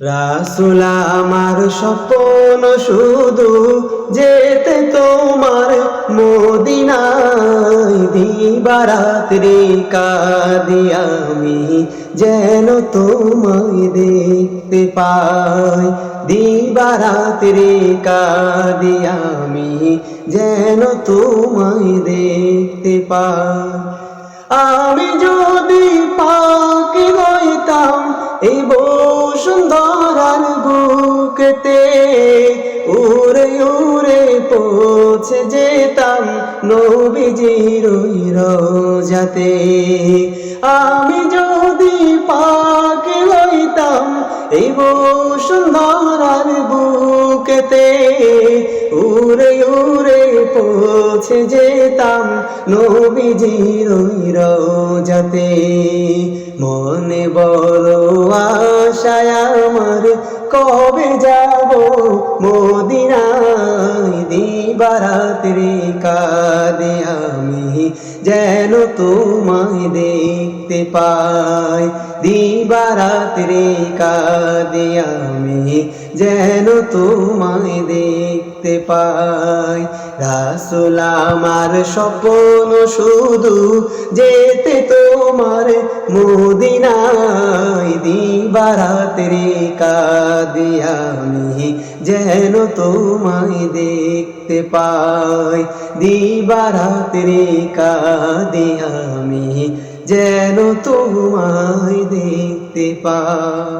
রাসুল আমার স্বপ্ন শুধু যেতে তোমার মদিনায় দিবারাত্রি কাঁদি আমি যেন তোমায় দেখতে পাই। দিবারাত্রি কাঁদি আমি যেন তোমায় দেখতে পাই। আমি এই বসুন্ধরার বুকেতে উড়ে উড়ে পৌঁছে যেতাম নবীজির রোজাতে। আমি যদি পাখি হইতাম এই বসুন্ধরার বুকেতে উড়ে উড়ে পৌঁছে যেতাম নবীজির রোজাতে। মনে বড় আশায় আমার কবে যাব? মদিনায় দিবারাত্রি কাঁদে আমি, যেন তোমায় দেখতে পাই। দিবারাত্রি কাঁদে আমি, যেন তোমায় দেখতে পাই। রাসুল আমার স্বপ্ন শুধু যেতে তোমার মদিনায় দিবারাত্রি কাঁদি আমি যেন তোমায় দেখতে পাই। দিবারাত্রি কাঁদি আমি যেন তোমায় দেখতে পাই।